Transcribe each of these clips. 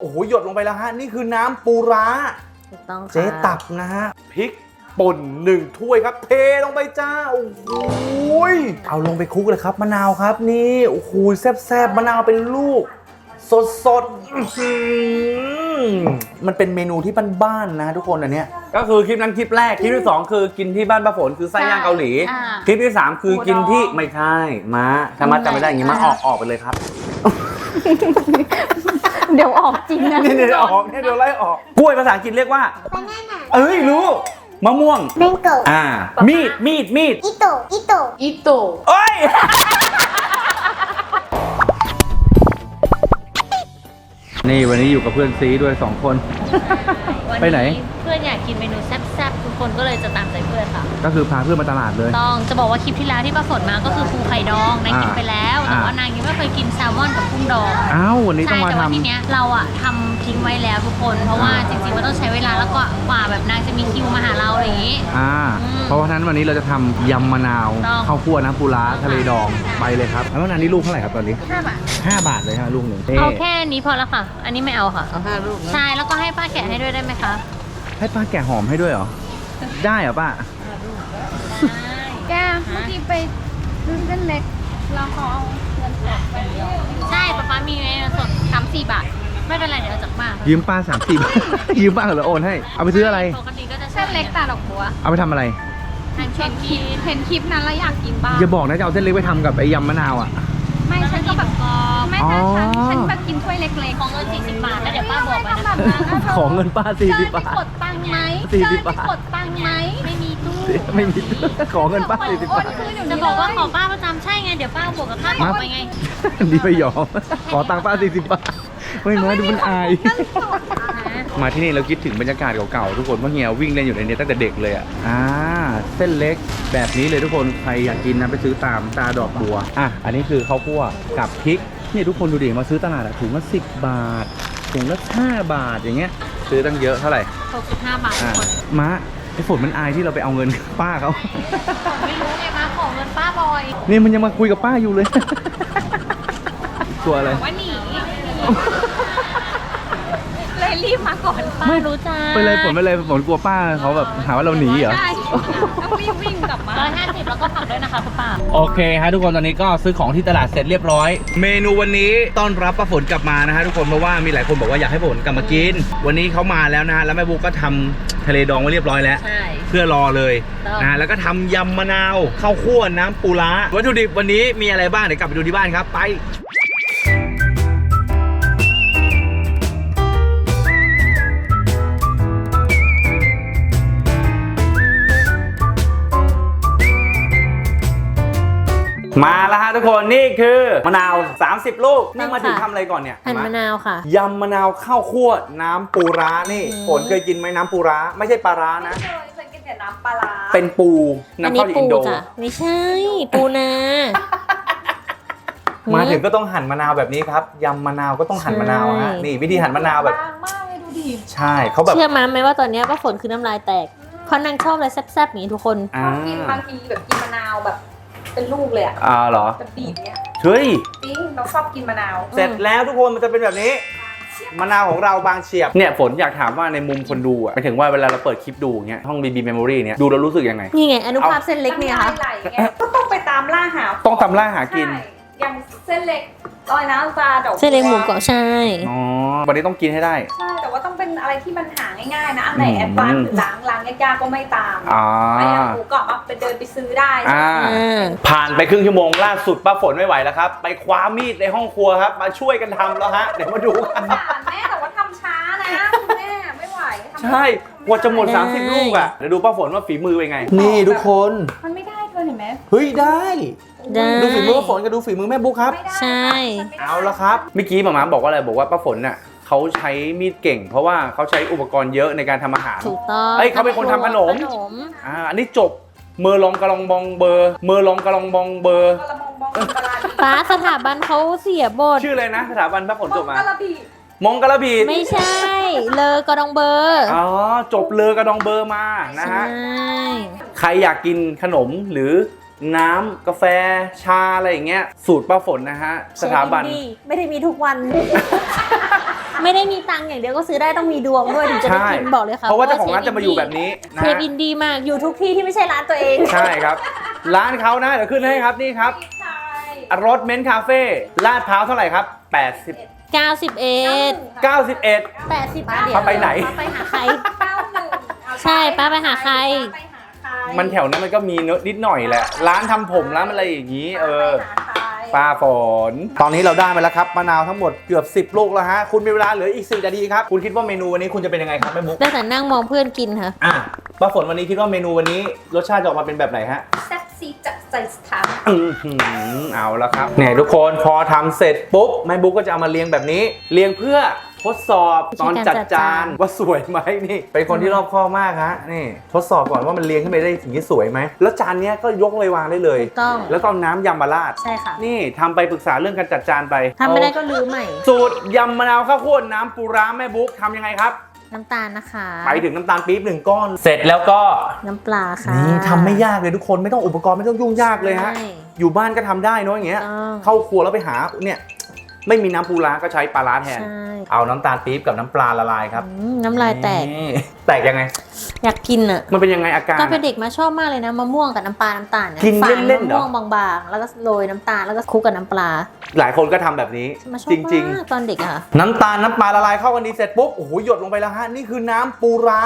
โอ้โหหยดลงไปแล้วฮะ นี่คือน้ำปูร้า ถูกต้องค่ะเจ๊ตับนะฮะพริกป่นหนึ่งถ้วยครับ เทลงไปจ้า โอ้โหยเอาลงไปคลุกเลยครับ มะนาวครับนี่โอ้โหแซ่บๆมะนาวเป็นลูก สดสดๆอื้อหือมันเป็นเมนูที่บ้านๆนะทุกคนอันเนี้ยก็คือคลิปนั้นคลิปแรก คลิปที่สองคือกินที่บ้านป้าฝนคือไส้ย่างเกาหลี อ่า คลิปที่สามคือกินที่ไม่ใช่ม้าถ้าม้าจำไม่ได้อย่างงี้ม้าออกออกไปเลยครับ เดี๋ยวออกจริงนะนี่เดี๋ยวออกเนี่ยเดี๋ยวไล่ออก กล้วยภาษาอังกฤษเรียกว่า banana เอ้ยรู้ มะม่วง mango อ่า มีด มีด มีด ito ito อิโตะเอ้ย นี่วันนี้อยู่กับเพื่อนซีด้วยสองคน ไปไหนเพื่อนอยากกินเมนูแซ่บๆทุกคนก็เลยจะตามใจเพื่อนค่ะ ก็คือพาเพื่อนมาตลาดเลย ต้องจะบอกว่าคลิปที่แล้วที่ป้าฝนมาก็คือปูไข่ดองนางกินอ่าไปแล้วแต่อ่าว่านางยังไม่เคยกินแซลมอนกับกุ้งดองอ้าววันนี้ต้อใช่งมาแต่ทว่าทีเนี้ยเราอะทำทิ้งไว้แล้วทุกคน เพราะว่าจริงๆมันต้องใช้เวลาแล้วก็กว่าแบบนางจะมีคิวมาหาเราอะไรอย่างงี้ำอ่า อืมเพราะว่าฉะนั้นวันนี้เราจะทำยำมะนาวต้องข้าวคั่วน้ำปูร้าทะเลดองไปเลยครับแล้วมะนาวนี่ลูกเท่าไหร่ครับตอนนี้ ห้าบาท 5 บาทเลยฮะลูกหนึ่งเอาแค่นี้พอแล้วค่ะ อันนี้ไม่เอาค่ะ เอาห้าลูกนะ ใช่แล้วก็ให้ป้าแกะให้ด้วยได้ไหมคะ ให้ป้าแกะหอมให้ด้วยเหรอ ได้เหรอป้า แกเมื่อกี้ไปซื้อเส้นเล็กเราขอเอาเงินสดไปเดียวใช่ป้าป้ามีเงินสดสามสี่บาท ไม่เป็นไรเดี๋ยวเอาจากป้ายืมป้าสามสิบ ยืมป้าเหรอโอนให้ เอาไปซื้ออะไร ปกติก็จะเส้นเล็กตาดอกบัวเอาไปทำอะไร ทานเชนกินเห็นคลิปนั้นแล้วอยากกินบ้างอย่าบอกนะจะเอาเส้นเล็กไปทำกับไอ้ยำมะนาวอะ ไม่ฉันก็แบบกรอบไม่อ๋อนะฉันฉันแบบกินถ้วยเล็กๆ ของเงินสี่สิบบาทแล้วเดี๋ยวป้าบอกไปทำนะแบบนั้นนะเธอของเงินป้าสี่สิบบาทเจอที่กดตังค์ไหมสี่เจอสิที่บบาทกดตังค์ไหมไม่มีตู้ไม่มีของเงินป้าสี่สิบโอนบาทคืนอยู่จะนี่บอกว่าเลยขอป้าประจำใช่ไงเดี๋ยวป้าบวกกับค่าของไปไงดีไปหยอมขอตังค์ป้าสี่สิบบาทไม่มาดูมันอายมาที่นี่เราคิดถึงบรรยากาศเก่าๆทุกคนเพราะเฮียวิ่งเล่นอยู่ในนี้ตั้งแต่เด็กเลยอะอ่าเส้นเล็ก แบบนี้เลยทุกคนใครอยากกินนะไปซื้อตามตาดอกบัวอะอันนี้คือข้าวคั่วกับพริกนี่ทุกคนดูดิมาซื้อตลาดอะถุงละสิบบาทถุงละห้าบาทอย่างเงี้ย ซื้อตั้งเยอะเท่าไหร่65 บาททุอะกคนม้าไอ้ฝนมันอายที่เราไปเอาเงินป้าเขา ไม่รู้ไงมาของเงินป้าบอยนี่มันยังมาคุยกับป้าอยู่เลย กลัวอะไร ว่าหนี เลยรีบมาก่อนป้ารู้จักไปเลยฝนไปเลยฝนกลัวป้าเขาแบบหาว่าเราหนีเหรอ ได้ต้องรีบวิ่งกลับมาร้อยห้าสิบแล้วก็ผักด้วยนะคะคุณป้าโอเคฮะทุกคนตอนนี้ก็ซื้อของที่ตลาดเสร็จเรียบร้อย เมนูวันนี้ต้อนรับป้าฝนกลับมานะฮะทุกคนเพราะว่ามีหลายคนบอกว่าอยากให้ป้าฝนกลับมากิน วันนี้เขามาแล้วนะฮะแล้วแม่บุ๊กก็ทำทะเลดองไว้เรียบร้อยแล้ว ใช่ เพื่อรอเลยต้อง นะฮะแล้วก็ทำยำมะนาวข้าวคั่วน้ำปูร้าวัตถุดิบวันนี้มีอะไรบ้างเดี๋ยวกลับไปดูที่บ้านครับไป มาแล้วฮะทุกคนนี่คือมะนาว 30 ลูกนี่มาถึงทำอะไรก่อนเนี่ยหั่นมะนาวค่ะยำมะนาวข้าวคั่วน้ำปูร้านี่อืมฝนเคยกินไหมน้ำปูร้าไม่ใช่ปลาร้านะเคยเคยกินแต่น้ำปลาร้าเป็นปูอันนำนี้เข้าจากปูอินโด จ้ะไม่ใช่ ปูนา มาถึงก็ต้องหั่นมะนาวแบบนี้ครับยำมะนาวก็ต้องหั่นมะนาวฮะใช่ นี่วิธีหั่นมะนาวแบบ บางมากเลยดูดิใช่เขาแบบเชื่อมั้ยไหมว่าตอนเนี้ยป้าฝนคือน้ำลายแตกเพราะนางชอบอะไรแซ่บๆอย่างนี้ทุกคน อ่าชอบกินบางทีแบบกินมะนาวแบบ เป็นลูกเลยอะอ่าเหรอแบบบีบเนี่ยเฮ้ยจริงเราชอบกินมะนาวเสร็จแล้วทุกคนมันจะเป็นแบบนี้มะนาวของเราบางเฉียบเนี่ยฝนอยากถามว่าในมุมคนดูอะหมายถึงว่าเวลาเราเปิดคลิปดูอย่างเงี้ยห้อง BB Memory เนี่ยดูแล้วรู้สึกยังไง นี่ไง อนุภาพเส้นเล็กเนี่ยค่ะน้ำลายไหลไงก็ต้องไปตามล่าหาต้องทำล่าหากิน ใช่อย่างเส้นเล็ก ลอยน้ำปลาดอกเส้นเล็กหมูเกาะใช่ อ๋อวันนี้ต้องกินให้ได้ ใช่แต่ว่าต้องเป็นอะไรที่มันหาง่ายๆนะอันไหนแอดวานซ์หรือล้างล้างยากๆก็ไม่ตามอ่าไอ้อย่างหมูกรอบมาไปเดินไปซื้อได้อ่า อ่า ผ่านไปครึ่งชั่วโมงล่าสุดป้าฝนไม่ไหวแล้วครับ ไปคว้ามีดในห้องครัวครับ มาช่วยกันทำแล้วฮะ เดี๋ยวมาดูกันสารแม่แต่ว่าทำช้านะคุณแม่ไม่ไหวทำใช่กว่าจะหมดได้30 ลูกอะ เดี๋ยวดูป้าฝนว่าฝีมือเป็นไง นี่ทุกคน มันไม่ได้เกินเห็นไหม เฮ้ยได้ ได้ ดูฝีมือฝนกับดูฝีมือแม่บุ๊คครับไม่ได้ใช่มันไม่ได้เอาละครับ เมื่อกี้หมาม้าบอกว่าอะไรบอกว่าป้าฝนน่ะเขาใช้มีดเก่ง เพราะว่าเขาใช้อุปกรณ์เยอะในการทำอาหาร ถูกต้องเอ้ยเขาเป็นคนทำขนม ขนม อ่าอันนี้จบเมอร์ลองกระลองบองเบอร์เมอร์ลองกระลองบองเบอร์ กระมองบองกระลาบีป้าสถาบันเขาเสียบท ชื่ออะไรนะสถาบันป้าฝนจบมากระบีมองกระบีดไม่ใช่ เลอกระดองเบอร์อ๋อจบเลอกระดองเบอร์มานะใช่ฮะ ใครอยากกินขนมหรือ น้ำกาแฟชาอะไรอย่างเงี้ยสูตรป้าฝนนะฮะ สถาบัน เชฟอินดี้ไม่ได้มีทุกวัน ไม่ได้มีตังค์อย่างเดียวก็ซื้อได้ต้องมีดวงด้วยถึงจะได้ใช่กินบอกเลยค่ะเพราะว่าเจ้าของร้านจะมาอยู่แบบนี้นะเชฟฮะอินดีมากอยู่ทุกที่ที่ไม่ใช่ร้านตัวเองใช่ครับ ร้านเขานะเดี๋ยวขึ้นให้ครับนี่ครับรถเมนคาเฟ่ลาดพร้าวเท่าไหร่ครับ 80 91 91 80ป้าป้าไปไหน ป้าไปหาใคร ใช่ป้าไปหาใคร มันแถวนั้นมันก็มีเนอะนิดหน่อยแหละ ร้านทำผมร้านอะไรอย่างนี้ เออป้าฝน ตอนนี้เราได้มาแล้วครับมะนาวทั้งหมดเกือบ 10 ลูกแล้วฮะ คุณมีเวลาเหลืออีก 4 นาทีครับ คุณคิดว่าเมนูวันนี้คุณจะเป็นยังไงครับแม่มุก ได้แต่นั่งมองเพื่อนกินค่ะ อะป้าฝนวันนี้คิดว่าเมนูวันนี้รสชาติจะออกมาเป็นแบบไหนฮะ แซ่บซีดจัดใจสถานอือหือเอาแล้วครับเนี่ยทุกคนพอทำเสร็จปุ๊บแม่บุ๊กก็จะเอามาเรียงแบบนี้ เรียงเพื่อ ทดสอบตอนจัดจานว่าสวยไหมนี่เป็นคนที่รอบคอบมากฮะนี่ ทดสอบก่อนว่ามันเรียงขึ้นไปได้ถึงที่สวยไหมแล้วจานเนี้ยก็ยกเลยวางได้เลยถูกต้อง แล้วก็เอาน้ำยำมาราดใช่ค่ะนี่ทำไปปรึกษาเรื่องการจัดจานไปทำไม่ได้ก็ลืมใหม่ สูตรยำมะนาวข้าวโพดน้ำปูร้าแม่บุ๊กทำยังไงครับ น้ำตาลนะคะ ไปถึงน้ำตาลปี๊บหนึ่งก้อน เสร็จแล้วก็น้ำปลาค่ะนี่ทำไม่ยากเลยทุกคนไม่ต้องอุปกรณ์ไม่ต้องยุ่งยากเลยฮะใช่ อยู่บ้านก็ทำได้เนอะอย่างเงี้ยต้อง เข้าครัวแล้วไปหาเนี่ย ไม่มีน้ำปูร้าก็ใช้ปลาร้าแทน ใช่ เอาน้ำตาลปี๊บกับน้ำปลาละลายครับอืมน้ำลายแตก นี่แตกยังไง อยากกินอะมันเป็นยังไงอาการ ตอนเป็นเด็กมาชอบมากเลยนะมะม่วงกับน้ำปลา น้ำตาลเนี่ยกินฝานเล่นๆเหรอมะม่วงบางๆ แล้วก็โรยน้ำตาลแล้วก็คลุกกับน้ำปลาหลายคนก็ทำแบบนี้ มาชอบจริง มากตอนเด็กอะค่ะ ๆ น้ำตาลน้ำปลาละลายเข้ากันดีเสร็จปุ๊บโอ้โหหยดลงไปแล้วฮะนี่คือน้ำปูร้า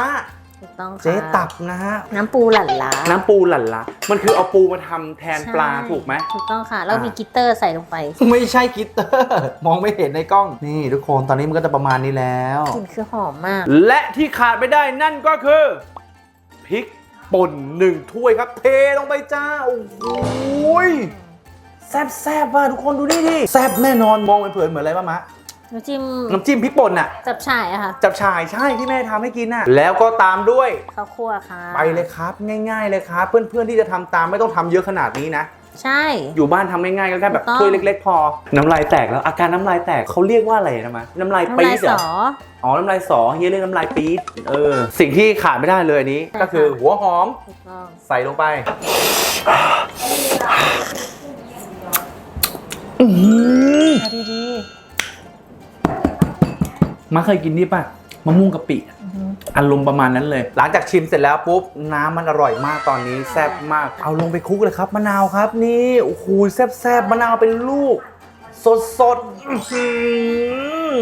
ถูกต้องค่ะเจ๊ตับนะฮะ น้ำปูหลั่นล้าน้ำปูหลั่นละมันคือเอาปูมาทำแทนปลาใช่ถูกไหม ถูกต้องค่ะ แล้วอ่ามีมีกิตเตอร์ใส่ลงไปไม่ใช่กิตเตอร์ มองไม่เห็นในกล้อง นี่ทุกคนตอนนี้มันก็จะประมาณนี้แล้ว กลิ่นคือหอมมาก และที่ขาดไม่ได้นั่นก็คือพริกป่นหนึ่งถ้วยครับ เทลงไปจ้า โอ้โหยแซ่บแซ่บๆว่ะทุกคนดูนี่ดิแซ่บแน่นอนมองเผินๆเหมือนอะไรป้ามะ น้ำจิ้มน้ำจิ้มพริกป่นน่ะ จับฉ่ายอะค่ะ จับฉ่ายใช่ที่แม่ทำให้กินน่ะ แล้วก็ตามด้วย ข้าวคั่วค่ะไปเลยครับ ง่ายๆเลยครับ เพื่อนๆที่จะทำตามไม่ต้องทำเยอะขนาดนี้นะ ใช่ อยู่บ้านทำง่ายๆก็แค่แบบถูกต้อง ถ้วยเล็ก ๆ พอ น้ำลายแตกแล้วอาการน้ำลายแตกเขาเรียกว่าอะไรนะมะน้ำลายน้ำปี๊ลายดเหรสออ อ๋อ น้ำลายสอเฮียเรียกน้ำลายปี๊ดเออ สิ่งที่ขาดไม่ได้เลยอันนี้ ใช่ก็คือค่ะหัวหอมถูกต้องใส่ลงไปอื้อหือเอาดี มาเคยกินนี่ป่ะมะม่วงกะปิอารมณ์ประมาณนั้นเลย หลังจากชิมเสร็จแล้วปุ๊บน้ำมันอร่อยมากตอนนี้แซ่บมาก เอาลงไปคลุกเลยครับมะนาวครับนี่โอ้โหแซ่บแซบๆมะนาวเป็นลูก สดสดๆอื้อหือ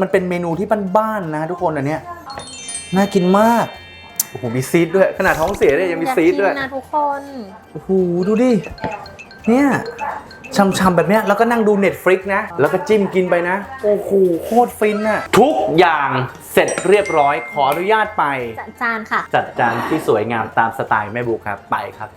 มันเป็นเมนูที่บ้านๆนะ ทุกคนอันเนี้ยน่ากินมากโอ้โหมีซีดด้วย ขนาดท้องเสียเนี่ยยังมีอยากซีดกินด้วยนะทุกคนโอ้โหดูดิเนี่ย ช่ำๆแบบเนี้ยแล้วก็นั่งดู Netflix นะ แล้วก็จิ้มกินไปนะ โอ้โหโคตรฟินอะทุกอย่างเสร็จเรียบร้อยขออนุญาตไป จัดจานค่ะ จัดจานที่สวยงามตามสไตล์แม่บุ๊กครับ ไปครับ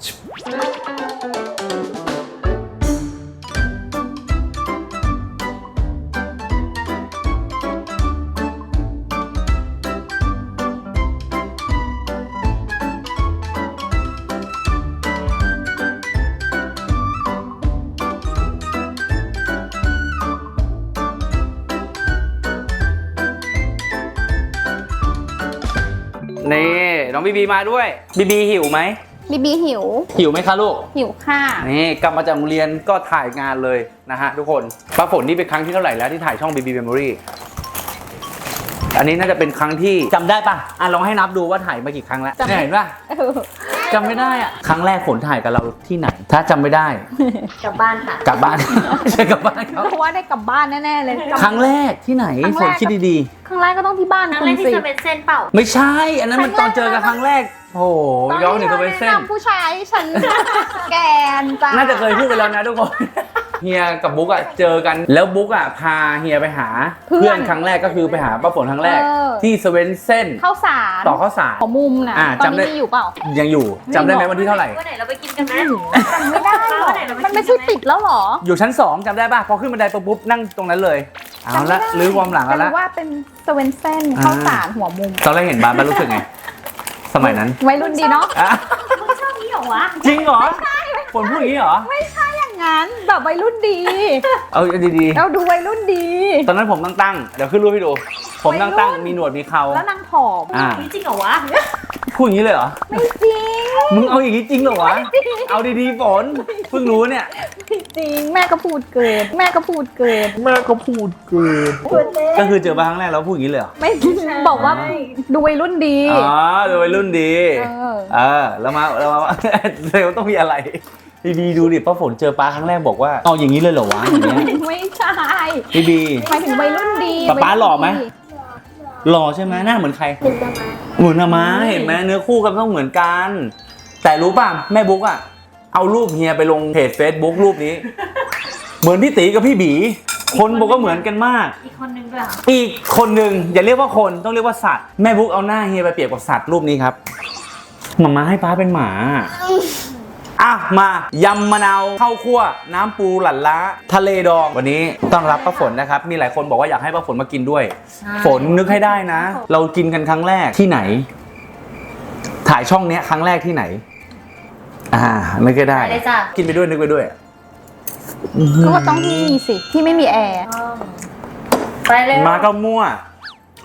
บีบีมาด้วยบีบีหิวไหมบีบีหิว หิวไหมคะลูก หิวค่ะ นี่กลับมาจากโรงเรียนก็ถ่ายงานเลยนะฮะทุกคนป้าฝนนี่เป็นครั้งที่เท่าไหร่แล้วที่ถ่ายช่อง BB Memory อันนี้น่าจะเป็นครั้งที่จำได้ปะอะลองให้นับดูว่าถ่ายมากี่ครั้งแล้วจำ เนี่ยเห็นปะ จำไม่ได้อะครั้งแรกฝนถ่ายกับเราที่ไหน ถ้าจำไม่ได้ กลับบ้านค่ะ กลับบ้าน ใช่กลับบ้านครับ เพราะว่าได้กลับบ้านแน่ๆเลยครั้งแรกที่ไหนครั้งฝแรนก คิดดีครั้งแรกก็ต้องที่บ้านครั้งคุแรณกที่สิจะเป็นเส้นเปล่า ๆ ไม่ใช่ อันนั้นมันตอนเจอกันครั้งแรกโอ้โหย้อนถึงตัวเป็นเส้นแะำผู้ชายให้ฉัน แกนจ้าน่าจะเคยพูดไปแล้วนะทุกคน เฮียกับบุ๊กอะเจอกัน แล้วบุ๊กอะพาเฮียไปหาเพื่อน ครั้งแรกก็คือไปหาป้าฝนครั้งแรกที่สเวนเซ่นข้าวสารต่อข้าวสาร ของมุมนะอ่าตอนจำได้ นี้มีอยู่เปล่า ยังอยู่จำได้ไหมวันที่เท่าไหร่ วันไหนเราไปกินกันไหมจำไม่ได้หรอกวันไหนเราไปมันกิไม่นใช่กันไหมติดแล้วเหรออยู่ชั้น 2จำได้ป่ะพอขึ้นบันไดปุ๊บปุ๊บนั่งตรงนั้นเลยเอาละรื้อความหลังแต่เอาละรู้ว่าเป็นสเวนเซ่นอ่า ข้าวสารหัวมุม ตอนแรกเห็นบาร์บ้านรู้สึกไง สมัยนั้นวัยรุ่นดีเนาะ อะมึงชอบนี้เหรอวะจริงเหรอ ฝนพูดอย่างนี้เหรออย่างนั้นแบบวัยรุ่นดี เอาดีเราดูวัยรุ่นดี ๆ ตอนนั้นผมตั้งตั้งๆเดี๋ยวขึ้นรูปให้ดู ผมตั้งตั้งๆมีหนวดมีเขา แล้วนางผอมอ่า นี่จริงเหรอวะ พูดอย่างนี้เลยเหรอ ไม่จริงมึงเอาอย่างนี้จริงเหรอวะ เอาดีๆฝนเพิ่งรู้เนี่ยจริง แม่ก็พูดเกิน แม่ก็พูดเกิน แม่ก็พูดเกิน ก็คือเจอมาครั้งแรกแล้วพูดอย่างนี้เลยเหรอ ไม่บอกว่าดูวัยรุ่นดี อ๋อโดยวัยรุ่นดี เออ เออ แล้วมาแล้วมาเร็วต้องมีอะไร บีบีดูดิป้าฝนเจอป้าครั้งแรกบอกว่าเอาอย่างนี้เลยเหรอวะอย่างเงี้ยไม่ใช่บีบีหมายถึงวัยรุ่นดีป๊าป๊าหล่อไหมวัยรุ่นดีหล่อใช่ไหมหน้าเหมือนใคร เหมือนอามาเห็นไหมเนื้อคู่กันต้องเหมือนกัน แต่รู้ป่ะแม่บุ๊กอะเอารูปเฮียไปลงเพจ Facebook รูปนี้ เหมือนพี่ตีกับพี่บี คนบอกว่าเหมือนกันมาก อีกคนนึงด้วยเหรออีกคนหนึ่งอย่าเรียกว่าคนต้องเรียกว่าสัตว์แม่บุ๊กเอาหน้าเฮียไปเปรียบกับสัตว์รูปนี้ครับหมามาให้ป้าเป็นหมา อะมายำมะนาวข้าวคั่ว น้ำปูหลั่นล้า ทะเลดองวันนี้ต้อนรับป้าฝนนะครับ มีหลายคนบอกว่าอยากให้ป้าฝนมากินด้วย ฝนนึกให้ได้นะ เรากินกันครั้งแรกที่ไหน ถ่ายช่องเนี้ยครั้งแรกที่ไหน อ่านึกให้ได้ไปเลยจ้ะ กินไปด้วยนึกไปด้วย ก็ต้องที่มีสิ ที่ไม่มีแอร์ไปเลยมาก็มั่ว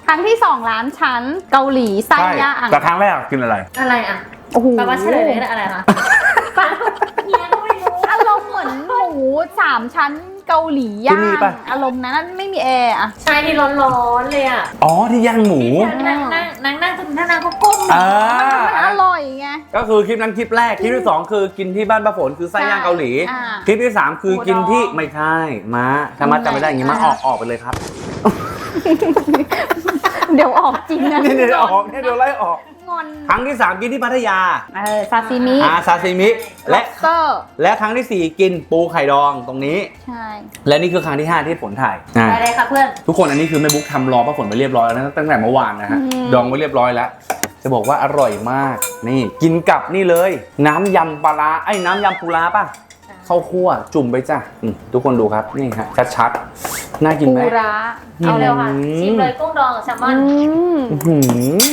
ครั้งที่สองร้านชั้นเกาหลีไส้ย่างแต่ครั้งแรกกินอะไร อะไรอะโอ้โหปาว่าเฉลยเลยก็ได้อะไรคะ ปาเฮียก็ไม่รู้อารมณ์เหมือนหมูสามชั้นเกาหลีย่าที่นี่งปะ อารมณ์นั้นนะไม่มีแอร์อะ ใช่ที่ร้อนๆเลยอะอ๋อที่ย่างหมู นั่งนั่งนั่งนั่งจนนั่งนั่งก็ก้มอ่า มันอร่อยไง ก็คือคลิปนั้นคลิปแรกคลิปที่สองคือกินที่บ้านป้าฝนคือไส้ย่างเกาหลี อ่าคลิปที่สามคือกินที่หมูดองไม่ใช่ม้าถ้ามาจำไม่ได้อย่างงี้ม้าออกออกไปเลยครับ เดี๋ยวออกจริงนะ นี่เดี๋ยวออกเนี่ยเดี๋ยวไล่ออก งอนครั้งที่สามกินที่พัทยาเออซาซิมิอาซาซิมิ และเตอร์และครั้งที่สี่กินปูไข่ดองตรงนี้ ใช่ และนี่คือครั้งที่ห้าที่ฝนถ่ายอ่าไปเลยค่ะเพื่อน ทุกคนอันนี้คือแม่บุ๊กทำรอป้าฝนไปเรียบร้อยแล้วนะตั้งแต่เมื่อวานนะฮะดองไว้เรียบร้อยแล้ว จะบอกว่าอร่อยมาก นี่กินกับนี่เลย น้ำยำปลาร้าไอ้ยน้ำยำปูร้าป่ะข้าวคั่วจุ่มไปจ้ะอืมทุกคนดูครับนี่ฮะชัดๆน่ากินปูไหมร้า เอาเร็วค่ะ อืม ชิมเลยกุ้งดองกับแซลมอือนมอื้อหือ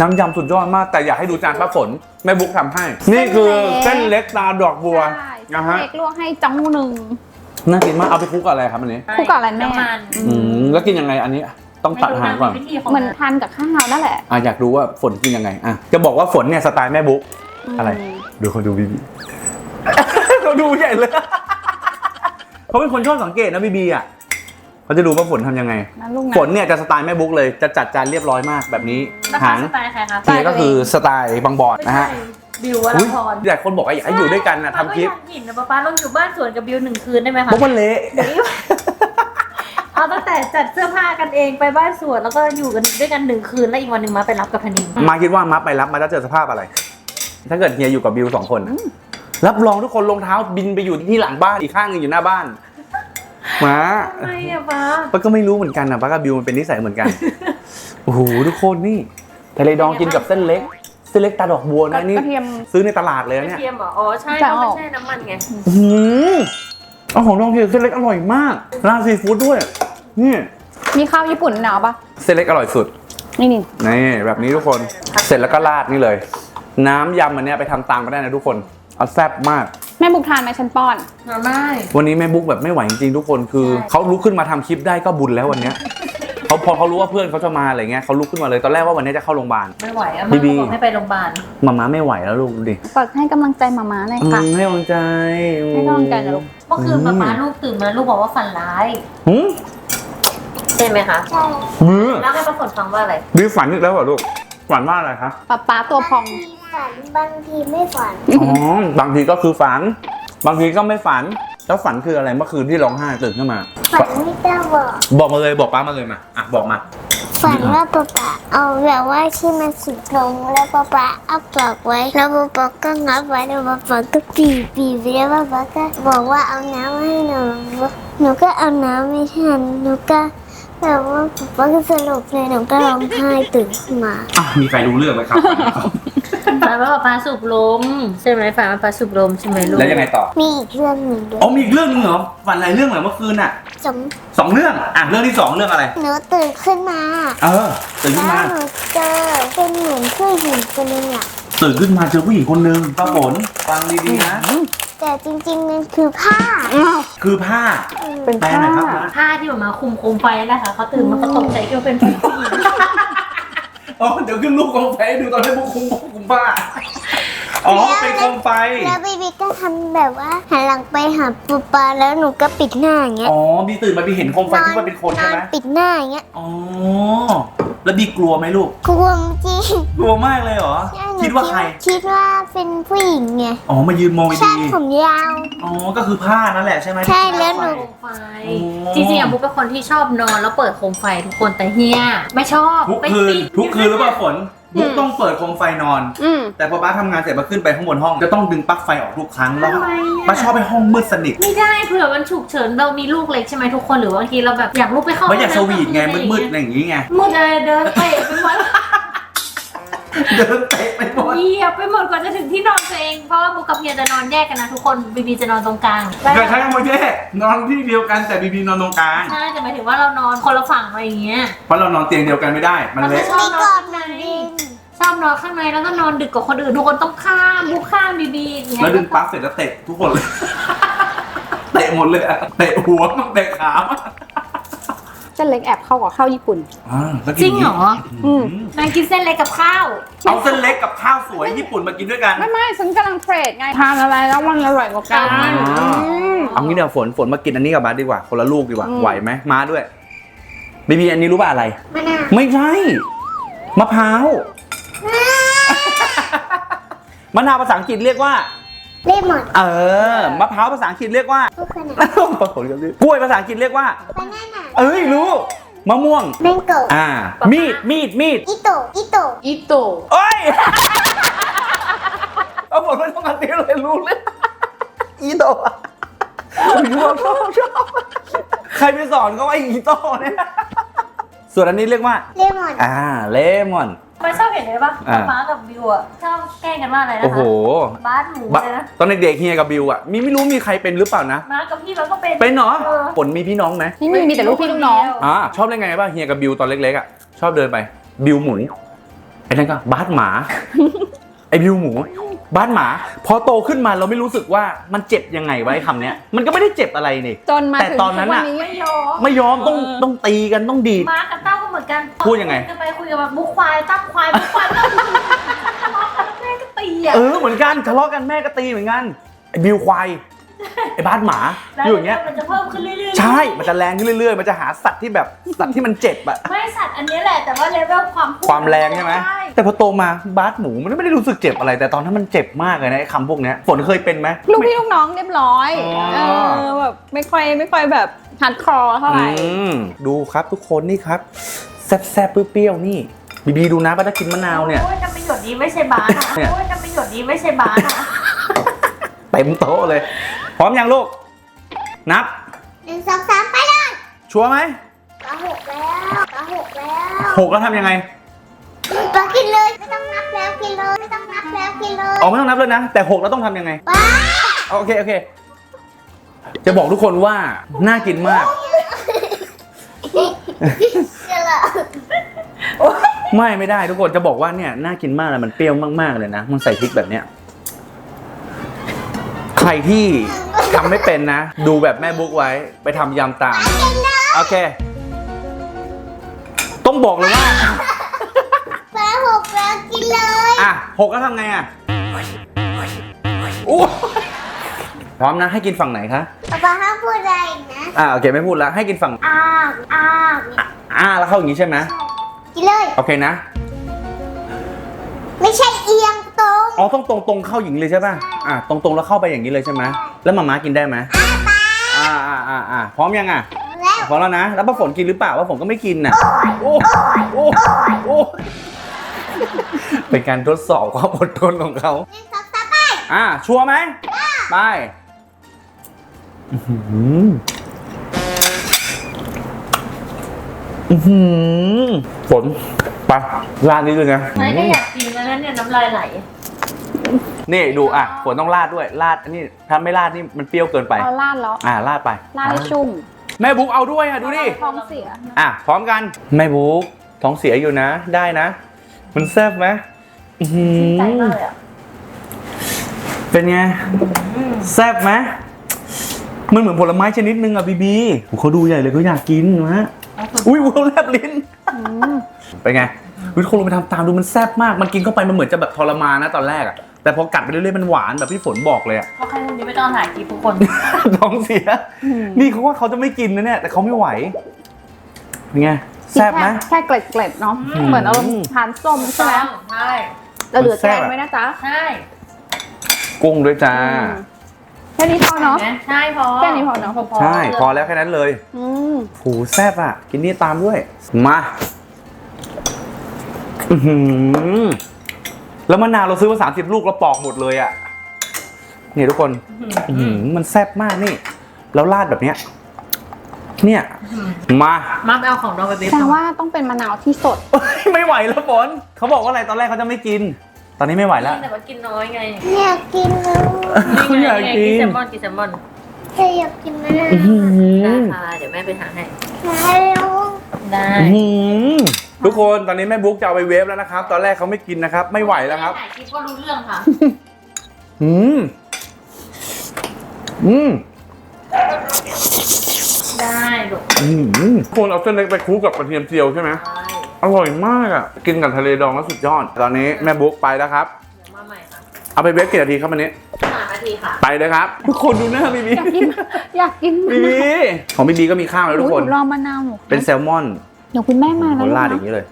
น้ำยำสุดยอดมากแต่อยากให้ดูจานป้าฝนแม่บุ๊กทำให้ นี่คือเส้นเล็กตาดอกบัวใช่นะฮะเล็กลวกให้จังหนึ่งน่ากินมากเอาไปคลุกกับอะไรครับอันนี้คู่กับอะไรแม่น้ำมันอืมแล้วกินยังไงอันนี้ต้องตัดหางก่อนไม่รู้ะมีวิธีของเหมือนทานกับข้าวนั่นแหละอะอยากรู้ว่าฝนกินยังไงอะจะบอกว่าฝนเนี่ยสไตล์แม่บุ๊กอะไร ดูเขาดูบีบีเขาดูใหญ่เลยเขาเป็นคนชอบสังเกตนะบีบีอะ เขาจะดูว่าฝนทำยังไง นะลูกนะฝนเนี่ยจะสไตล์แม่บุ๊กเลยจะจัดจานเรียบร้อยมากแบบนี้แล้วหางสไตล์ใครคะเนี่ยก็คือสไตล์บางบอนนะฮะบิววรอุ๊ยพรหลายคนบอกว่าอยากให้อยู่ด้วยกันนะทำคลิปป้าก็อยากเห็นนะป้าป้าลองอยู่บ้านสวนกับบิวหนึ่งคืนได้ไหมคะบอกว่าเละ เอาตั้งแต่จัดเสื้อผ้ากันเองไปบ้านสวนแล้วก็อยู่กันด้วยกันหนึ่งคืนแล้วอีกวันหนึ่งมาไปรับกับธนินมาคิดว่ามัฟไปรับมาจะเจอสภาพอะไร ถ้าเกิดเฮียอยู่กับบิวสองคนน่ะรับรองทุกคนรองเท้าบินไปอยู่ที่หลังบ้านอีกข้างหนึงอยู่หน้าบ้านห มาทำไมอะป้าป้าก็ไม่รู้เหมือนกันนะป้ากับบิวมันเป็นนิสัยเหมือนกันโอ้โหทุกคนนี่ทะเลดองกินกับเส้นเล็กเส้นเล็กตาดอกบัวนะนี่กระเทียม ซื้อในตลาดเลยกนะระเนี่ยเทียมเหรอ อ๋อ ใช่จะเพราะอมันอกใช่น้ำมันไง อื้อหือเอาของดองกินกับเส้นเล็กอร่อยมากร้านซีฟู้ดด้วย นี่มีข้าวญี่ปุ่นหนาวปะเส้นเล็กอร่อยสุด นี่นี่นี่แบบนี้ทุกคน เสร็จแล้วก็ราดนี่เลย น้ำยำอันเนี้ยไปทำตามก็ได้นะทุกคน เอาแซ่บมาก แม่บุกทานไหมฉันป้อนไม่ วันนี้แม่บุ๊กแบบไม่ไหวจริงๆทุกคนคือ ใช่ เขาลุกขึ้นมาทำคลิปได้ก็บุญแล้ววันเนี้ยเขาพอเขารู้ว่าเพื่อนเขาจะมาอะไรเงี้ยเขาลุกขึ้นมาเลยตอนแรกว่าวันนี้จะเข้าโรงพยาบาล ไม่ไหวอะบีมาบี บอกให้ไปโรงพยาบาลมาม่าไม่ไหวแล้วลูกดูดิฝากให้กำลังใจมาม่าหน่อยอืค่ะ มให้กำลังใจให้กำลังใจนะลูก เมื่อคืนป้าป้าลูกตื่นมาลูกบอกว่าฝันร้ายหืมใช่ไหมคะมือแล้วให้ป้าฝนฟังว่าอะไรบีฝันอีกแล้วเหรอลูกฝันว่าอะไรคะป๊าป๊าตัวพอง ฝันบางทีไม่ฝัน อ๋อบางทีก็คือฝัน บางทีก็ไม่ฝัน แล้วฝันคืออะไรเมื่อคืนที่ร้องไห้ตื่นขึ้นมา ฝันไม่ได้บอก บอกมาเลยบอกป้ามาเลยมาอะบอกมา ฝันว่าป๊าป๊าเอาแบบว่าที่มันสุดลงแล้วป๊าป๊าเอาปากไว้ แล้วป๊าป๊าก็งับไว้แล้วป๊าป๊าก็ปีปีไปแล้วป๊าป๊าก็บอกว่าเอาน้ำให้หนูหนูก็เอาน้ำไม่ทันหนูก็แบบว่าป๊าป๊าก็สลบเลยหนูก็ร้องไห้ตื่นขึ้นมาอะมีใครรู้เรื่องไหมครับ ฝันว่าป้าป้าสูบลมใช่ไหมฝันว่าป้าสูบลมใช่ไหมลูกแล้วยังไงต่อมีอีกเรื่องหนึ่งด้วยอ๋อมีอีกเรื่องนึงเหรอฝันหลายเรื่องเหรอเมื่อคืนอะสมสองเรื่องอะเรื่องที่สองเรื่องอะไร หนูตื่นขึ้นมา เออตื่นขึ้นแล้มา วหนูเจอเป็นเหมือนผู้หญิงคนนึงอะตื่นขึ้นมาเจอผู้หญิงคนหนึ่งป้าฝนฟังดีๆนะ แต่จริงๆมันคือผ้าคือผ้าเป็นแปลผ้าหน่อยครับนะผ้าที่มาคุมโคมไฟนะคะเขาตื่นมาเขาตกใจคิดว่าเป็นผู้หญิง อ๋อเดี๋ยวขึ้นรูปกองไฟให้ดูตอนที่พวกคุมคุม ผ้า อ๋อ เป็นโคมไฟ แล้วบีบีก็ทำแบบว่าหันหลังไปหาปูปลาแล้วหนูก็ปิดหน้าอย่างเงี้ยอ๋อ บีตื่นมาบีเห็นโคมไฟที่ว่าเป็นคนใช่ไหมนอนปิดหน้าอย่างเงี้ยอ๋อ แล้วบีกลัวไหมลูก กลัวจริงกลัวมากเลยเหรอใช่หนูคิดว่าใคร คิดว่าเป็นผู้หญิงไง อ๋อ มายืนมองใช่ดีผมยาว อ๋อ ก็คือผ้านั่นแหละใช่ไหมใช่แล้วหนูโคมไฟ จริงๆอะบุ๊กเป็นคนที่ชอบนอนแล้วเปิดโคมไฟทุกคนแต่เฮียไม่ชอบทุกไปคืนปิดทุกคืนหรือเปล่าฝน บุ๊กต้องเปิดโคมไฟนอน อืม แต่พอบ้าทำงานเสร็จมาขึ้นไปข้างบนห้องจะต้องดึงปลั๊กไฟออกทุกครั้งแล้วทำไมบ้าอะชอบไปห้องมืดสนิทไม่ได้เผื่อมันฉุกเฉินเรามีลูกเล็กใช่ไหมทุกคนหรือว่าบางทีเราแบบอยากลุกไปเข้าไม่อยากสห้งน้ำวีทไงอะรมืดๆอย่างนี้ไง มืดอะไรเดินไปไปหมด เดินเตะไปหมดเหยียบไปหมดกว่าจะถึงที่นอนตัวเองเพราะว่าบุ๊กกับเฮียจะนอนแยกกันนะทุกคนบีบีจะนอนตรงกลางเกิดใช้คำว่าแย่นอนที่เดียวกันแต่บีบีนอนตรงกลางใช่แต่หมายถึงว่าเรานอนคนละฝั่งอะไรอย่างเงี้ยเพราะเรานอนเตียงเดียวกันไม่ได้ มันเล็กชอบนอนข้างในชอบนอนข้างในแล้วก็นอนดึกกว่าคนอื่นทุกคนต้องข้ามบุ๊กข้ามบีบีอย่างเงี้ยแล้วดึงปลั๊กเสร็จแล้วเตะทุกคนเลยเตะหมดเลยอะเตะหัวมั่งเตะขามั่ง เส้นเล็กแอบเข้ากับข้าวญี่ปุ่น อ่าแล้วจกินริงเหรอ อืมนางกินเส้นเล็กกับข้าว เอาเส้นเล็กกับข้าวสวยญี่ปุ่นมากินด้วยกัน ไม่ไม่ฉันกำลังเทรดไงทานอะไรแล้วมันอร่อยกว่ากันอ่ามเอางี้เดี๋ยวฝนฝนมากินอันนี้กับบัสดีกว่า คนละลูกดีกว่า อืม ไหวไหมมาด้วยบีบีอันนี้รู้ป่ะอะไร มะนาวไม่ใช่มะพร้าวมะนาวภาษาอังกฤษเรียกว่า เลมอนเออมะพร้าวภาษาอังกฤษเรียกว่าผู้ขนาดผลกับกล้วยภาษาอังกฤษเรียกว่า บานาน่าเอ้ยรู้มะม่วง แมงโก้อ่า มีดมีดมีดอิโตะอิโตะอิโตะเอ้ยเอาหมดไม่ต้องการเตี้ยเลยรู้เลยอีโตะชอบชอบชอบใครไปสอนก็ว่าอีโตะเนี่ยส่วนอันนี้เรียกว่า เลมอน อ่าเลมอน มันชอบเห็นเลยปะอ่า ฟ้ากับบิวอะชอบแกล้งกันว่าอะไรนะคะโอ้โหบ้านหมูบะเลยนะตอนเด็กๆเฮียกับบิวอะ มีไม่รู้มีใครเป็นหรือเปล่านะ มากับพี่เราก็เป็น เป็นเหรอเออฝนมีพี่น้องไหมนี่มีมีแต่ลูกพี่ลูกน้อง อ่าชอบเล่นไงบ้างเฮียกับบิวตอนเล็กๆอะ ชอบเดินไป บิวหมูไอ้นั่นก็บาสหมา ไอ้บิวหมู บาสหมา พอโตขึ้นมาเราไม่รู้สึกว่ามันเจ็บยังไงไวะไอ้คำเนี้ย มันก็ไม่ได้เจ็บอะไรนี่ จนมาแต่ถึงตอนนั้นทุกวัน่ะนี้ไม่ยอมไม่ยอมต้องต้องตีกันต้องดีด มากับเต้าก็เหมือนกันพูดยังไงคุกันไปคุยกันมาบุกควายตั้มควายบุกควายตั้มแม่ก็ตีอะเออเหมือนกันทะเลาะกันแม่ก็ตีเหมือนกันไอ้บิวควาย ไอ้บาสหมาแล้วอยู่อย่างเงี้ย มันจะเพิ่มขึ้นเรื่อยๆใช่ มันจะแรงขึ้นเรื่อยๆ มันจะหาสัตว์ที่แบบสัตว์ที่มันเจ็บอะไม่สัตว์อันนี้แหละแต่ว่าเลเวลความพุ่ความแรงใช่ไหมใช่แต่พอโตมาบาสหมูมันไม่ได้รู้สึกเจ็บอะไร แต่ตอนนั้นมันเจ็บมากเลยนะไอ้คำพวกเนี้ยฝนเคยเป็นไหมลูกพี่ลูกน้องเรียบร้อยอ๋อเออแบบไม่ค่อยไม่ค่อยแบบฮัดคอเท่าไหร่อืมดูครับทุกคนนี่ครับแซ่บๆเปรี้ยวๆนี่บีบีดูนะป้าจะกินมะนาวเนี่ยโอ้ยทำประโยชน์นี้ไม่ใช่บาสอะเนี่ยโอ้ยทำประโยชน์นี้ไม่ใช่บาสอะเต็มโต๊ะเลย พร้อมยังลูก นับหนึ่งสองสามไปเลยชัวร์ไหมปลาหกแล้วปลาหกแล้วหกแล้วทำยังไงปลากินเลยไม่ต้องนับแล้วกินเลยไม่ต้องนับแล้วกินเลยออกไม่ต้องนับเลยนะ แต่หกแล้วต้องทำยังไงปลาโอเคโอเค จะบอกทุกคนว่าน่ากินมากเจอละไม่ไม่ได้ทุกคนจะบอกว่าเนี่ยน่ากินมากเลยมันเปรี้ยวมากๆเลยนะมันใส่พริกแบบเนี้ยใค รที่ทำไม่เป็นนะ ดูแบบแม่บุ๊กไว้ไปทำยำตาม โอเค ต้องบอกเลยว่าปลาหกแล้วกินเลยอะหกแล้วทำไงอะอู้พร้อมนะ ให้กินฝั่งไหนคะปลาห้ามพูดอะไรอีกนะ อ่าโอเคไม่พูดแล้วให้กินฝั่งอ้ากอ้ากเนี่ยอ่าแล้วเข้าอย่างนี้ใช่ไหมกินเลย โอเคนะ ไม่ใช่เอียง ตรงอ๋อต้องตรงตรงๆเข้าอย่างนี้เลยใช่ป่ะอ่าตรงตรงๆแล้วเข้าไปอย่างนี้เลยใช่ไหมแล้วมาม่ากินได้ไหมอ่าอ่าอ่าอ่าพร้อมยังอะแล้วพร้อมแล้วนะแล้วป้าฝนกินหรือเปล่าว่าฝนก็ไม่กินน่ะโอ้โอ้โอ้เป็นการทดสอบความอดทนของเขาหนึ่งสองสามไปอ่าชัวร์ไหมไปอื้อหืออื้อหือฝน ไปราดนิดนึงนะไม่ก็อยากกินแล้วนั้นเนี่ยน้ำลายไหลนี่ดูอะฝนต้องราดด้วยราดอันนี้ถ้าไม่ราดนี่มันเปรี้ยวเกินไปเอาลาดแล้วอ่าราดไปลาดให้ชุ่มแม่บุ๊กเอาด้วยอะดูดิท้องเสียอะพร้อมกันแม่บุ๊กท้องเสียอยู่นะ ได้นะ มันแซ่บไหมอื้อหืใจอมากเลยอะเป็นไงแซ่บไหมมันเหมือนผลไม้ชนิดนึงอะบีบีโอ้เขาดูใหญ่เลยเขาอยากกินนะอุ้ยเขาแลบลิ้น เป็นไงวิทย์คนลงไปทำตามดูมันแซ่บมาก มันกินเข้าไปมันเหมือนจะแบบทรมานนะตอนแรกอะแต่แต่พอกัดไปเรื่อยๆมันหวานแบบที่ฝนบอกเลยอะก็แค่นี้ไม่ต้องถ่ายคลิปทุกคน ท้องเสีย นี่เขาว่าเขาจะไม่กินนะเนี่ย แต่เขาไม่ไหวเป็นไงแซ่บไหม แค่เกล็ดๆเนาะ อืม เหมือนเราทานส้มใช่ไหมใช่เราเหลือมันแซ่แกบงอะไว้นะจ๊ะใช่กุ้งด้วยจ้า อืมแค่นี้พอเนาะ ห็ไหมใช่พอแค่นี้พอเนอะพอใช่ พอแล้วแค่นั้นเลยอืม ผูแซ่บอะ กินนี่ตามด้วย มา อือหือแล้วมะนาวเราซื้อมาสามสิบลูกเราปอกหมดเลยอะนี่ทุกคนอื้อหือมันแซ่บมากนี่ แล้วราดแบบเนี้ย เนี่ย มา มาไปเอาของเราไปเบฟแต่ว่าต้องเป็นมะนาวที่สด ไม่ไหวแล้วฝนเขาบอกว่าอะไรตอนแรกเขาจะไม่กิน ตอนนี้ไม่ไหวแล้ว แต่ว่ากินน้อยไงอยากกินแล้วไม่อยากกิน แซลมอนกินแซลมอนแค่อยากกินมะนาวอื้อหือได้ค่ะเดี๋ยวแม่ไปหาให้แล้วได้ อื้อหือ ทุกคนตอนนี้แม่บุ๊กจะเอาไปเวฟแล้วนะครับ ตอนแรกเขาไม่กินนะครับ ไม่ไหวแล้วครับถ่ายคลิปก็รู้เรื่องค่ะอืมอืมได้ลูกอืมคนเอาเส้นเล็กไปคลุกกับกระเทียมเจียวใช่ไหมได้อร่อยมากอะ กินกับทะเลดองแล้วสุดยอด ตอนนี้แม่บุ๊กไปแล้วครับ เดี๋ยวมาใหม่ค่ะเอาไปเวฟกี่นาทีครับวันนี้หานาทีค่ะ ไปเลยครับ ทุกคนดูหน้าบีบีอยากกินอยากกินมะบีนาบีวของบีบีก็มีข้าวแล้วทุกคนหรอมะนาวหนูเป็นแซลมอน เดี๋ยวคุณแม่มาโหแล้วราดอนะย่างนี้เลย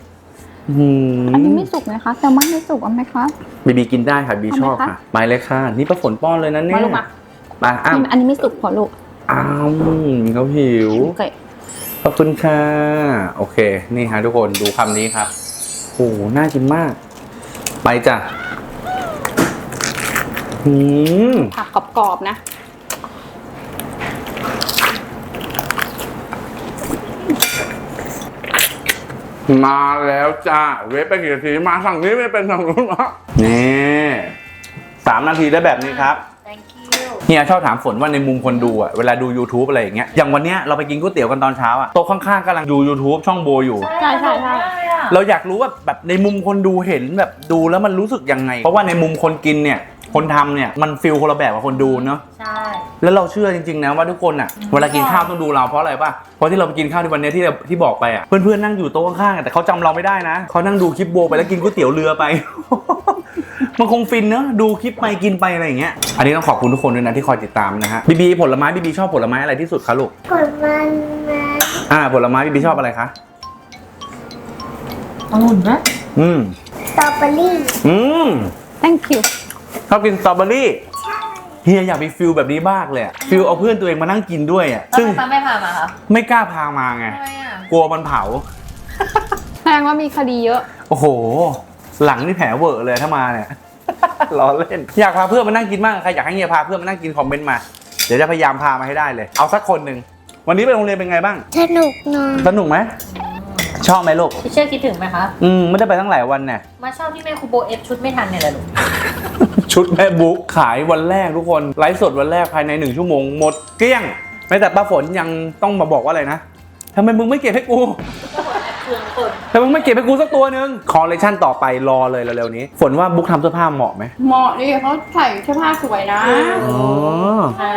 อืมอันนี้ไม่สุกไหมคะแซลมอนไม่สุกเอาไหมคะบีบีกินได้ค่ะบีชอบเอาไหมคะค่ะไปเลยค่ะ นี่ประฝนป้อนเลยนะเนี่ยมาลูกมาไปอ้าวอันนี้ไม่สุกพอลูกอ้าวเขาหิวโอเคขอบคุณค่ะ โอเค นี่ฮะทุกคนดูคำนี้ครับโอ้โหน่ากินมาก ไปจ้ะอืมผักกรอบๆนะ มาแล้วจ้า เวฟไปกี่นาทีมาฝั่งนี้ไม่เป็นฝั่งนู้นหรอนี่สามนาทีได้แบบนี้ครับ thank you เฮียชอบถามฝนว่าในมุมคนดูอะเวลาดู YouTube อะไรอย่างเงี้ยอย่างวันเนี้ยเราไปกินก๋วยเตี๋ยวกันตอนเช้าอะโต๊ะข้างๆกำลังดู YouTube ช่องโบอยู่ ใช่ใช่ใช่เราอยากรู้ว่าแบบในมุมคนดูเห็นแบบดูแล้วมันรู้สึกยังไง เพราะว่าในมุมคนกินเนี่ยคนทำเนี่ยมันฟิลคนละแบบกับคนดูเนาะใช่ แล้วเราเชื่อจริงๆนะว่าทุกคนอะเวลากินข้าวต้องดูเราเพราะอะไรป่ะเพราะที่เราไปกินข้าวที่วันเนี้ยที่เราที่บอกไปอะเพื่อนๆนั่งอยู่โต๊ะข้างๆอะแต่เขาจำเราไม่ได้นะเขานั่งดูคลิปโบไปแล้วกินก๋วยเตี๋ยวเรือไป มันคงฟินเนอะดูคลิปไปกินไปอะไรอย่างเงี้ยอันนี้ต้องขอบคุณทุกคนด้วยนะที่คอยติดตามนะฮะบีบีผลไม้บีบีชอบผลไม้อะไรที่สุดคะลูกผลมันมาอ่าผลไม้บีบีชอบอะไรคะองุ่นไหมอืมสตรอเบอรี่อืม thank you ชอบกินสตรอเบอรี่ เฮียอยากมีฟิลแบบนี้มากเลยอะฟิลเอาเพื่อนตัวเองมานั่งกินด้วยอะซึ่ซึ่งงป้าไม่พามาคะไม่กล้าพามาไง ทำไมอะกลัวมันเผา แสดงว่ามีคดีเยอะ โอ้โห หลังนี่แผลเวอะเลยถ้ามาเนี่ย ล้อเล่น อยากพาเพื่อนมานั่งกินมากใครอยากให้เฮียพาเพื่อนมานั่งกินคอมเมนต์มา เดี๋ยวจะพยายามพามาให้ได้เลย เอาสักคนหนึ่ง วันนี้ไปโรงเรียนเป็นไงบ้าง สนุกเนอะสนุกไหม ชอบไหมลูกพี่เชื่อคิดถึงไหมคะ อืมไม่ได้ไปตั้งหลายวันเนี่ย มาเช่าที่แม่ครูโบเอฟชุดไม่ทันเนี่ยแหละลูก ชุดแม่บุ๊กขายวันแรกทุกคน ไลฟ์สดวันแรกภายในหนึ่งชั่วโมงหมดเกลี้ยงแม้แต่ป้าฝนยังต้องมาบอกว่าอะไรนะทำไมมึงไม่เก็บให้กูเครื่องคนทำไมมึงไม่เก็บให้กูสักตัวหนึ่งคอลเลคชันต่อไปรอเลยเร็วๆนี้ ฝนว่าบุ๊กทำเสื้อผ้าเหมาะไหมเหมาะดิเขาใส่เสื้อผ้าสวยนะอ๋อค่ะ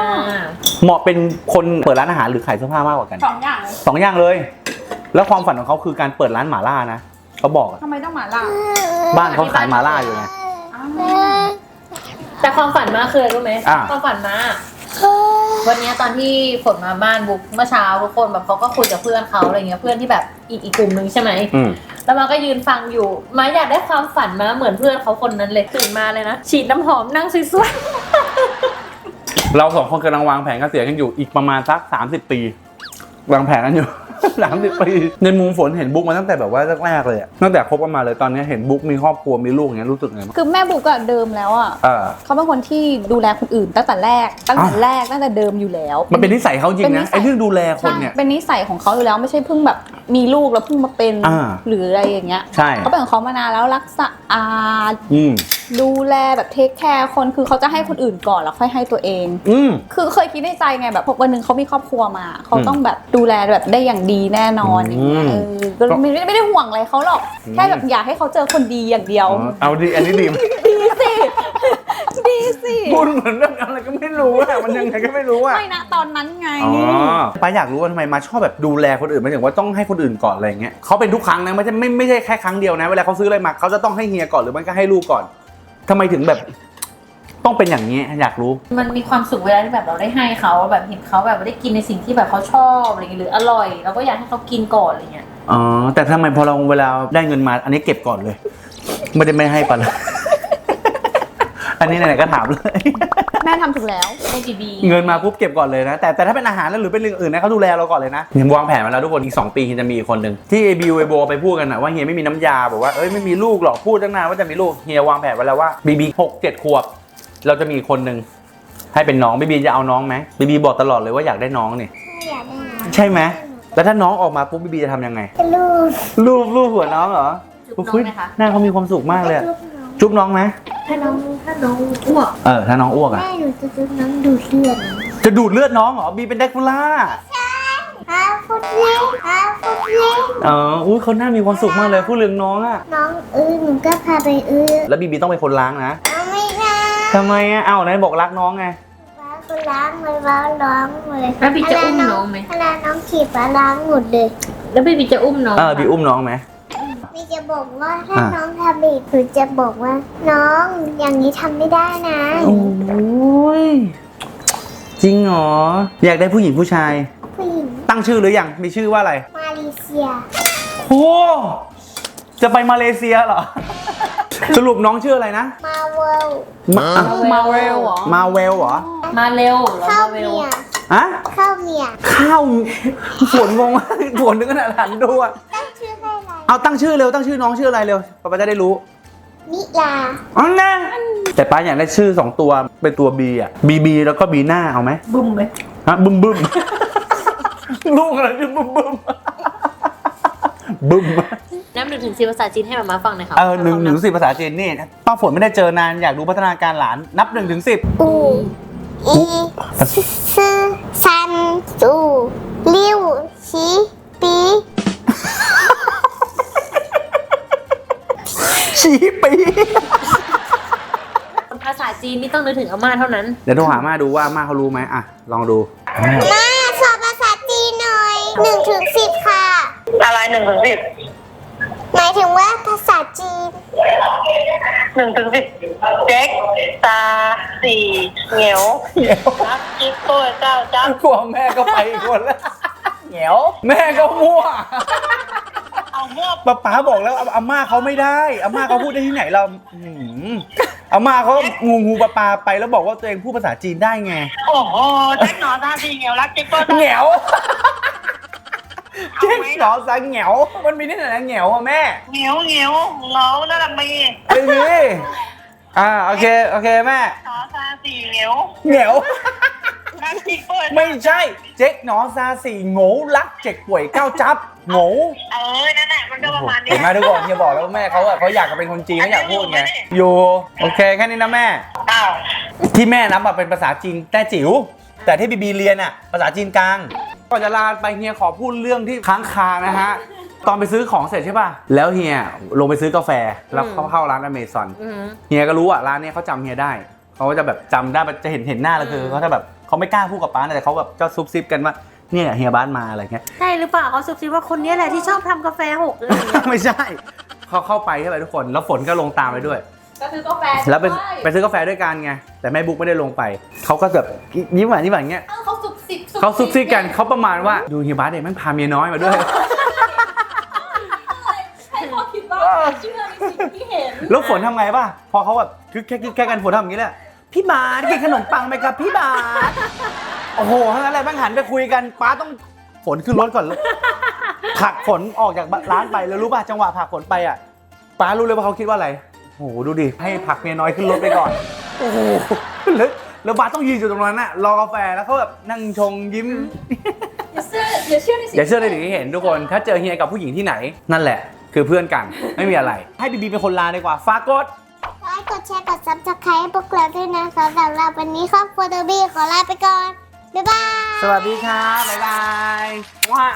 เหมาะเป็นคนเปิดร้านอาหารหรือขายเสื้อผ้ามากกว่ากันสองอย่างเลยสองอย่างเลย แล้วความฝันของเขาคือการเปิดร้านหมาล่านะเขาบอกอะทำไมต้องหมาล่าบ้านเขาขายหมาล่าอยู่ไง อ้าวเออแต่ความฝันมาคืออะไรรู้ไหมอะ ความฝันมาเออวันเนี้ยตอนที่ฝนมาบ้านบุ๊กเมื่อเช้าทุกคนแบบเขาก็คุยกับเพื่อนเขาอะไรเงี้ยเพื่อนที่แบบอีกอีกกลุ่มนึงใช่ไหมอืมแล้วมาก็ยืนฟังอยู่ มาอยากได้ความฝันมาเหมือนเพื่อนเขาคนนั้นเลยตื่นมาเลยนะฉีดน้ำหอมนั่งสวยเราสองคนกำลังวางแผนเกษียณกันอยู่อีกประมาณสักสามสิบปีวางแผนกันอยู่ สามสิบปีในมุมฝนเห็นบุ๊กมาตั้งแต่แบบว่าแรกๆเลยอะตั้งแต่คบกันมาเลยตอนนี้เห็นบุ๊กมีครอบครัวมีลูกอย่างเงี้ยรู้สึกไงบ้างคือแม่บุกอะเดิมแล้วอะเออ เขาเป็นคนที่ดูแลคนอื่นตั้งแต่แรก ตั้งแต่อ้าว แรกตั้งแต่เดิมอยู่แล้ว มันเป็นนิสัยเขาจริงเป็นนินะสัยไอ้เรื่องดูแลคนใช่เนี่ยเป็นนิสัยของเขาอยู่แล้วไม่ใช่เพิ่งแบบมีลูกแล้วเพิ่งมาเป็นอ่าหรืออะไรอย่างเงี้ยใช่ เขาเป็นของเขามานานแล้วรักษาอาดอืม ดูแลแบบเทคแคร์คนคือเขาจะให้คนอื่นก่อนแล้วค่อยให้ตัวเอง อืม คือเคยคิดในใจไงแบบพอวันหนึ่งเขามีครอบครัวมา เขาอืมต้องแบบดูแลแบบได้อย่างดีแน่นอนอย่างเงี้ยอืเอมอก็ไม่ไม่ไม่ได้ห่วงอะไรเขาหรอกอืมแค่แบบอยากให้เขาเจอคนดีอย่างเดียวอ๋อเอาดิอันนี้ดี ดีสิ ดีสิพูดเหมือนเรื่องอะไรก็ไม่รู้อะมันยังไงก็ไม่รู้อะไม่นะตอนนั้นไง อ๋อป้าอยากรู้ว่าทำไมมาชอบแบบดูแลคนอื่นหมายถึงว่าต้องให้คนอื่นก่อนอะไรอย่างเงี้ยเขาเป็นทุกครั้งนะไม่ใช่ไม่ไม่ใช่แค่ครั้งเดียวนะ เวลาเขาซื้ออะไรมาเขาจะต้องให้เฮียก่อนหรือไม่ก็ให้ลูกก่อน ทำไมถึงแบบ ต้องเป็นอย่างนี้อยากรู้ มันมีความสุขเวลาที่แบบเราได้ให้เขาแบบเห็นเขาแบบได้กินในสิ่งที่แบบเขาชอบอะไรอย่างเงี้ยหรืออร่อยเราก็อยากให้เขากินก่อนอะไรเงี้ยอ๋อแต่ทำไมพอเราเวลาได้เงินมา อันนี้เก็บก่อนเลย ไม่ได้ไม่ให้ปันเลย อันนี้ไหนๆก็ถามเลยแม่ทำถูกแล้วให้บีบีเงินมาปุ๊บเก็บก่อนเลยนะ แต่แต่ถ้าเป็นอาหารแล้วหรือเป็นเรื่องอื่นนะเขาดูแลเราก่อนเลยนะเฮียวางแผนมาแล้วทุกคนอีก 2 ปีเฮียจะมีอีกคนหนึ่งที่เอบิวเอโบไปพูดกันนะว่าเฮียไม่มีน้ำยาบอกว่าเอ้ยไม่มีลูกหรอกพูดตั้งนานว่าจะมีลูกเฮียวางแผนไว้แล้วว่าบีบีหกเจ็ดขวบ เราจะมีอีกคนหนึ่งให้เป็นน้องบีบีจะเอาน้องไหมบีบีบอกตลอดเลยว่าอยากได้น้องเนี่ยไม่อยากได้นะใช่ไหมแล้วถ้าน้องออกมาปุ๊บบีบีจะทำยังไง เป็นลูกรูปรูปหัวน้องเหรอจุ๊บน้องไหมคะ หน้าเขามีความสุขมากเลยอะลูกน้อง จุ๊บน้องไหมถ้าน้องถ้าน้องอ้วกเออถ้าน้องอ้วกอะแม่หนูจะจุ๊บน้องดูดเลือดนะจะดูดเลือดน้องเหรอบีเป็นแดกคูล่าฮาฟุตเล่ฮาฟุตเล่เอออุ้ยเขาหน้ามีความสุขมากเลยพูดเรื่องน้องอะน้องเออหนูก็พาไปเออแล้วบีบีต้องเป็นคนล้างนะเอาไม่ได้ทำไมอะเอ้าไหนบอกรักน้องไงป้าก็ล้างเลยป้าล้างหมดเลยแล้วบีจะอุ้มน้องไหมเวลาน้องขี่ป้าล้างหมดเลย แล้วบีบีจะอุ้มน้องเออบีอุ้มน้องไหม มีจะบอกว่าถ้าอะ น้องทำผิดหนูจะบอกว่า น้องอย่างนี้ทำไม่ได้นะ โอ้ยจริงเหรอ อยากได้ผู้หญิงผู้ชาย ผู้หญิงตั้งชื่อหรือยัง มีชื่อว่าอะไร มาเลเซียโอ้จะไปมาเลเซียเหรอ สรุปน้องชื่ออะไรนะ มาเวลมามาเวลเหรอ มาเวลเหรอมาเร็วเหรอข้าวมาเวเมีลยอะข้าวเมียข้าวฝนงงมากฝนถึงขนาดหันดูอะตั้งชื่อให้อะไร เอาตั้งชื่อเร็วตั้งชื่อน้องชื่ออะไรเร็วป้าจะได้รู้นิลาอ๋อนะแต่ป้าอยากได้ชื่อสองตัวเป็นตัว B อะ B B แล้วก็ B หน้าเอาไหมบุ้มไหมฮะบึ้มบึ้มลูกอะไรชื่อบึ้มบึ้มบึ้มน้ำหนึ่งถึงสิบภาษาจีนให้มามาฟังหน่อยค่ะเออหนึ่งหนึ่งสิบภาษาจีนนี่ป้าฝนไม่ได้เจอนานอยากดูพัฒนาการหลานนับหนึ่งถึงสิบอูอีซื่อซันสูลิวชีปี ชี้ปีภาษาจีนนี่ต้องนึกถึงอาม่าเท่านั้น เดี๋ยวโทรหาอาม่าดูว่าอาม่าเขารู้ไหมอะ ลองดูมาสอบภาษาจีนหน่อยหนึ่งถึงสิบค่ะ อะไรหนึ่งถึงสิบหมายถึงว่าภาษาจีนหนึ่งถึงสิบเจ๊กตาสี่เหนียวรักจิ๊บตัวเจ้าจ้ากลัวแม่ก็ไปอีกคนแล้วเหนียว แม่ก็มั่ว เอามั่วป้าป๋าบอกแล้วอาม่าเขาไม่ได้อาม่าเขาพูดได้ที่ไหนเราอื้อหืออาม่าเขางูงูปลาปลาไปแล้วบอกว่าตัวเองพูดภาษาจีนได้ไงโอ้โหเจ๊กหนอตาสี่เหนียวรักจิ๊บตัวเจ้าเหนียวเจ๊หนอสังเหนียวมันมีที่ไหนนะเหนียวอะแม่เหนียวเหนียวเหงาน่ารักมีไม่มีอ่าโอเคโอเคแม่หนอตาสี่เหนียวเหนียวรักจิ๊บตัวไม่ใช่ เจ๊กหนอซาสี่โง่รักเจ็กป่วยก้าวจับ โง่เออ นั่นแหละมันก็ประมาณนี้เห็นไหมทุกคนเฮียบอกแล้วว่าแม่เขาอะเขาอยากจะเป็นคนจีนเขาอยากพูดไงอันนี้อยู่อยู่โอเคแค่นี้นะแม่ อ้าวที่แม่นับอะเป็นภาษาจีนแต้จิ๋ว แต่ที่บีบีเรียนอะภาษาจีนกลางก่อนจะลาไปเฮียขอพูดเรื่องที่ค้างคานะฮะ ตอนไปซื้อของเสร็จใช่ป่ะ แล้วเฮียลงไปซื้อกาแฟ แล้วเขาเข้าร้านอเมซอนอือหือเฮียก็รู้อะร้านเนี้ยเขาจำเฮียได้ เขาก็จะแบบจำได้จะเห็นเห็นหน้าเราคืออืมเขาจะแบบเขาไม่กล้าพูดกับป้านะแต่เขาแบบก็ซุบซิบกันว่า เนี่ยเฮียบ้านมาอะไรเงี้ย ใช่หรือเปล่าเขาซุบซิบว่าคนนี้แหละที่ชอบทำกาแฟหกอะไรอย่างเงี้ยไม่ใช่เขาเข้าไปใช่ไหมทุกคน แล้วฝนก็ลงตามไปด้วย ก็คือกาแฟแล้วไปไปซื้อกาแฟด้วยกันไง แต่แม่บุ๊กไม่ได้ลงไป เขาก็แบบยิ้มหวานยิ้มหวานอย่างเงี้ยเขาซุบซิบเขาซุบซิบกันเขาประมาณว่าดูเฮียบ้านเด็กมันพาเมียน้อยมาด้วยให้เขาคิดว่าเชื่อในสิ่งที่เห็นแล้วฝนทำไงป่ะ พอเขาแบบคึกแค่คึกแค่กันฝนทำอย่างนี้แหละพี่บาสกินขนมปังไหมครับพี่บาส โอ้โหทั้งนั้นแหละบ้างหันไปคุยกันป้าต้องฝนขึ้นรถก่อนเลยผลักฝนออกจากร้านไปแล้วรู้ป่ะจังหวะผลักฝนไปอะป้ารู้เลยว่าเขาคิดว่าอะไรโอ้โหดูดิให้ผลักเมียน้อยขึ้นรถไปก่อนโอ้โหแล้วแล้วบาสต้องยืนอยู่ตรงนั้นน่ะรอกาแฟแล้วเขาแบบนั่งชงยิ้ม อย่าเชื่ออย่าเชื่อในสิ่งอย่าเชื่อในสิ่งที่เห็นทุกคน ถ้าเจอเฮียกับผู้หญิงที่ไหน นั่นแหละ คือเพื่อนกัน ไม่มีอะไร ให้บีบีเป็นคนลาดีกว่า ฝากกด ไลค์กดแชร์กดซับสไครต์ให้พวกเราด้วยนะคะสำหรับวันนี้ครอบครัวเดอร์บี้ขอลาไปก่อน บ๊ายบาย สวัสดีครับบ๊ายบายว้า